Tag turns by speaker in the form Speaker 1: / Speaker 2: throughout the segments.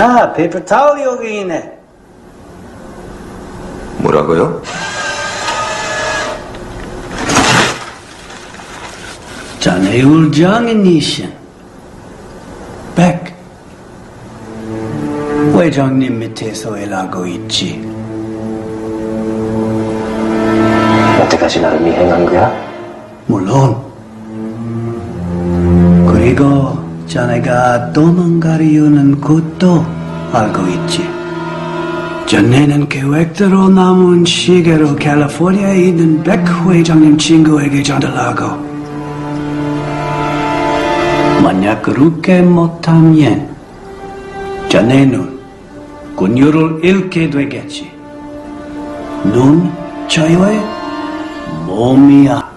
Speaker 1: 아, 페이퍼 타올이 여기 있네.
Speaker 2: 뭐라고요?
Speaker 1: 자네 울장이니신. 백. 회장님 밑에서 일하고 있지.
Speaker 3: 여태까지 나를 미행한 거야?
Speaker 1: 물론. 그리고 자네가 도망가려는 것도 알고 있지. 전에는 계획대로 남은 시계로 캘리포니아에 있는 백 회장님 친구에게 전달하고 만약 그렇게 못하면 자네는 군유를 잃게 되겠지. 눈 자유의 몸이야.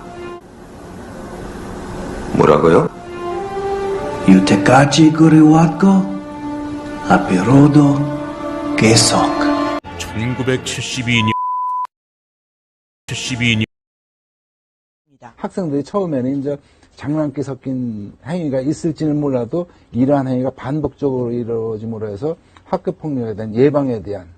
Speaker 2: 뭐라고요?
Speaker 1: 여태까지 그래왔고 앞으로도 계속.
Speaker 4: 1972년 72년
Speaker 5: 학생들이 처음에는 이제 장난기 섞인 행위가 있을지는 몰라도 이러한 행위가 반복적으로 이루어짐으로 해서 학교 폭력에 대한 예방에 대한